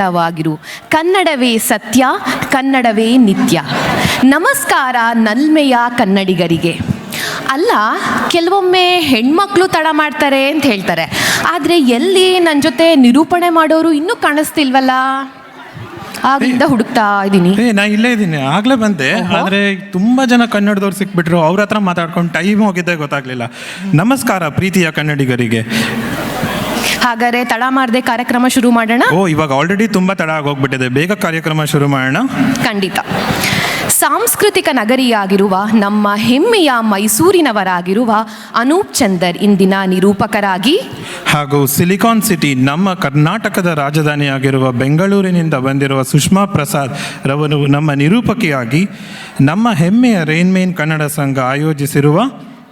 ಕನ್ನಡವಾಗಿರು ಕನ್ನಡವೇ ಸತ್ಯ ಕನ್ನಡವೇ ನಿತ್ಯ. ನಮಸ್ಕಾರ ನಲ್ಮೆಯ ಕನ್ನಡಿಗರಿಗೆ. ಅಲ್ಲ ಕೆಲವೊಮ್ಮೆ ಹೆಣ್ಮಕ್ಳು ತಡ ಮಾಡ್ತಾರೆ ಅಂತ ಹೇಳ್ತಾರೆ. ಆದರೆ ಎಲ್ಲಿ ನನ್ನ ಜೊತೆ ನಿರೂಪಣೆ ಮಾಡೋರು ಇನ್ನೂ ಕಾಣಿಸ್ತಿಲ್ವಲ್ಲ? ಆಗಿಂದ ಹುಡುಕ್ತಾ ಇದ್ದೀನಿ. ನಾ ಇಲ್ಲೇ ಇದ್ದೀನಿ. ಆಗ್ಲೇ ಬಂದೆ. ಆದ್ರೆ ತುಂಬಾ ಜನ ಕನ್ನಡದವ್ರು ಸಿಕ್ಬಿಟ್ರು. ಅವ್ರ ಹತ್ರ ಮಾತಾಡ್ಕೊಂಡು ಟೈಮ್ ಹೋಗಿದ್ದೆ ಗೊತ್ತಾಗ್ಲಿಲ್ಲ. ನಮಸ್ಕಾರ ಪ್ರೀತಿಯ ಕನ್ನಡಿಗರಿಗೆ. ಹಾಗಾದ್ರೆ ತಡ ಮಾಡದೆ ಕಾರ್ಯಕ್ರಮ ಶುರು ಮಾಡೋಣ? ಓ ಇವಾಗ ಆಲ್ರೆಡಿ ತುಂಬಾ ತಡ ಆಗೋಗ್ಬಿಟ್ಟಿದೆ. ಬೇಗ ಕಾರ್ಯಕ್ರಮ ಶುರು ಮಾಡೋಣ. ಖಂಡಿತ. ಸಾಂಸ್ಕೃತಿಕ ನಗರಿಯಾಗಿರುವ ನಮ್ಮ ಹೆಮ್ಮೆಯ ಮೈಸೂರಿನವರಾಗಿರುವ ಅನೂಪ್ ಚಂದರ್ ಇಂದಿನ ನಿರೂಪಕರಾಗಿ ಹಾಗೂ ಸಿಲಿಕಾನ್ ಸಿಟಿ ನಮ್ಮ ಕರ್ನಾಟಕದ ರಾಜಧಾನಿಯಾಗಿರುವ ಬೆಂಗಳೂರಿನಿಂದ ಬಂದಿರುವ ಸುಷ್ಮಾ ಪ್ರಸಾದ್ ರವರು ನಮ್ಮ ನಿರೂಪಕಿಯಾಗಿ ನಮ್ಮ ಹೆಮ್ಮೆಯ ರೈನ್ಮೇನ್ ಕನ್ನಡ ಸಂಘ ಆಯೋಜಿಸಿರುವ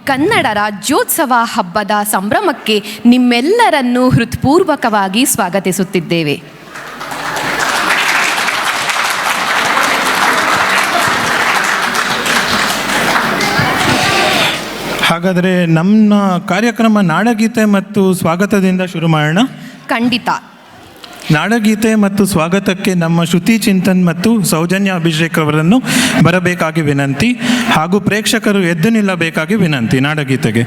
ಕನ್ನಡ ರಾಜ್ಯೋತ್ಸವ ಹಬ್ಬದ ಸಂಭ್ರಮಕ್ಕೆ ನಿಮ್ಮೆಲ್ಲರನ್ನೂ ಹೃತ್ಪೂರ್ವಕವಾಗಿ ಸ್ವಾಗತಿಸುತ್ತಿದ್ದೇವೆ. ಹಾಗಾದರೆ ನಮ್ಮ ಕಾರ್ಯಕ್ರಮ ನಾಡಗೀತೆ ಮತ್ತು ಸ್ವಾಗತದಿಂದ ಶುರು ಮಾಡೋಣ. ಖಂಡಿತ. ನಾಡಗೀತೆ ಮತ್ತು ಸ್ವಾಗತಕ್ಕೆ ನಮ್ಮ ಶ್ರುತಿ ಚಿಂತನ್ ಮತ್ತು ಸೌಜನ್ಯ ಅಭಿಷೇಕ್ ಅವರನ್ನು ಬರಬೇಕಾಗಿ ವಿನಂತಿ ಹಾಗೂ ಪ್ರೇಕ್ಷಕರು ಎದ್ದು ನಿಲ್ಲಬೇಕಾಗಿ ವಿನಂತಿ ನಾಡಗೀತೆಗೆ.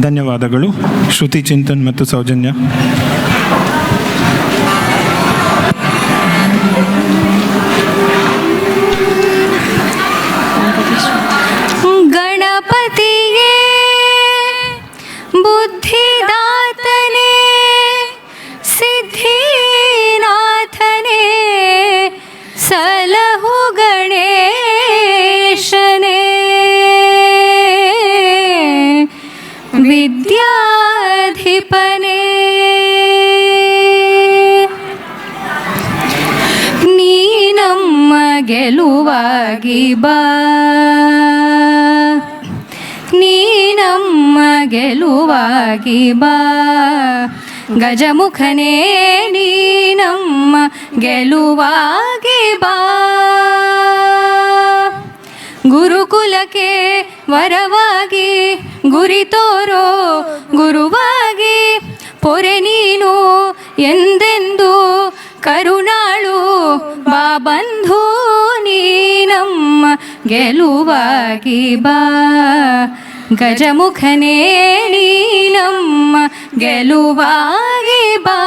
ಧನ್ಯವಾದಗಳು. ಶ್ರುತಿ ಚಿಂತನ್ ಮತ್ತು ಸೌಜನ್ಯ. ವಿದ್ಯಾಧಿಪನೇ. ನೀ ನಮ್ಮ ಗೆಲುವಾಗಿ ಬಾ. ನೀ ನಮ್ಮ ಗೆಲುವಾಗಿ ಬಾ. ಗಜಮುಖನೇ, ನೀ ನಮ್ಮ ಗೆಲುವಾಗಿ ಬಾ. ಗುರುಕುಲಕ್ಕೆ ವರವಾಗಿ ಗುರಿ ತೋರೋ ಗುರುವಾಗಿ ಪೊರೆ ನೀನು ಎಂದೆಂದು ಕರುಣಾಳು ಬಾ ಬಂಧು ನೀನಮ್ಮ ಗೆಲುವಾಗಿ ಬಾ. ಗಜಮುಖನೇ ನೀನಮ್ಮ ಗೆಲುವಾಗಿ ಬಾ.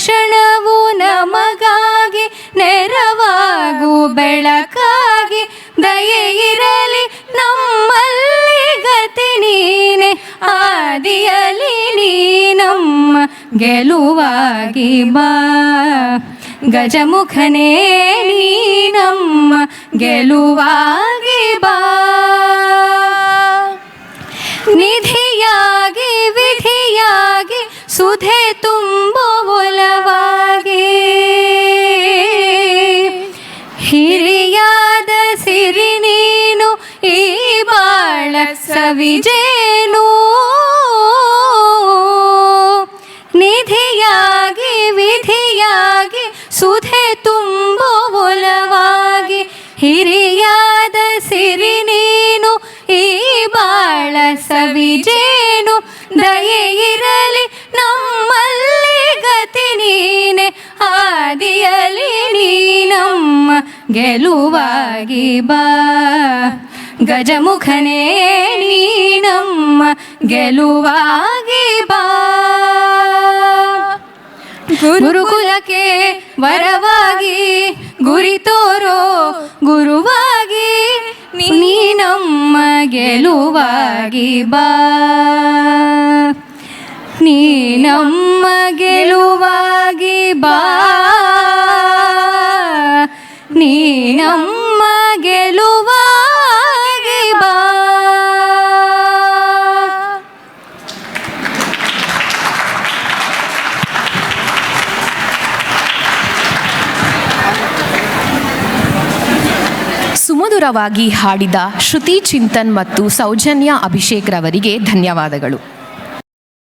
ಕ್ಷಣ ಕ್ಷಣವು ನಮಗಾಗಿ ನೆರವಾಗು ಬೆಳಕಾಗಿ. ದಯೆ ಇರಲಿ, ನಮ್ಮಲ್ಲಿ ಗತಿ ನೀನೆ. ಆದಿಯಲಿ ನೀ ನಮ್ಮ ಗೆಲುವಾಗಿ ಬಾ. ಗಜಮುಖನೇ, ನೀ ನಮ್ಮ ಗೆಲುವಾಗಿ ಬಾ. ನಿಧಿಯಾಗಿ, ವಿಧಿಯಾಗಿ, ಸುಧೆ ತುಂಬೋ ಸವಿಜೇನು ನಿಧಿಯಾಗಿ, ವಿಧಿಯಾಗಿ, ಸುಧೆ ತುಂಬೋ ಒಲವಾಗಿ, ಹಿರಿಯಾದ ಸಿರಿ ನೀನು, ಈ ಬಾಳ ಸವಿಜೇನು. ಇರಲಿ, ನಮ್ಮಲ್ಲಿ ಗತಿ ನೀನೆ ಆದಿಯಲಿ ನೀನಮ್ಮ ಗೆಲುವಾಗಿ ಬಾ. ಗಜಮುಖನೇ ನೀನಮ್ಮ, ಗೆಲುವಾಗಿ ಬಾ. ಗುರುಕುಲಕ್ಕೆ ವರವಾಗಿ, ಗುರಿ ತೋರೋ ಗುರುವಾಗಿ, ನೀನಮ್ಮ, ಗೆಲುವಾಗಿ ಬಾ. ನೀನಮ್ಮ, ಗೆಲುವಾಗಿ ಬಾ. ನೀ ಸುಮಧುರವಾಗಿ ಹಾಡಿದ ಶ್ರುತಿ ಚಿಂತನ್ ಮತ್ತು ಸೌಜನ್ಯ ಅಭಿಷೇಕ್ ರವರಿಗೆ ಧನ್ಯವಾದಗಳು.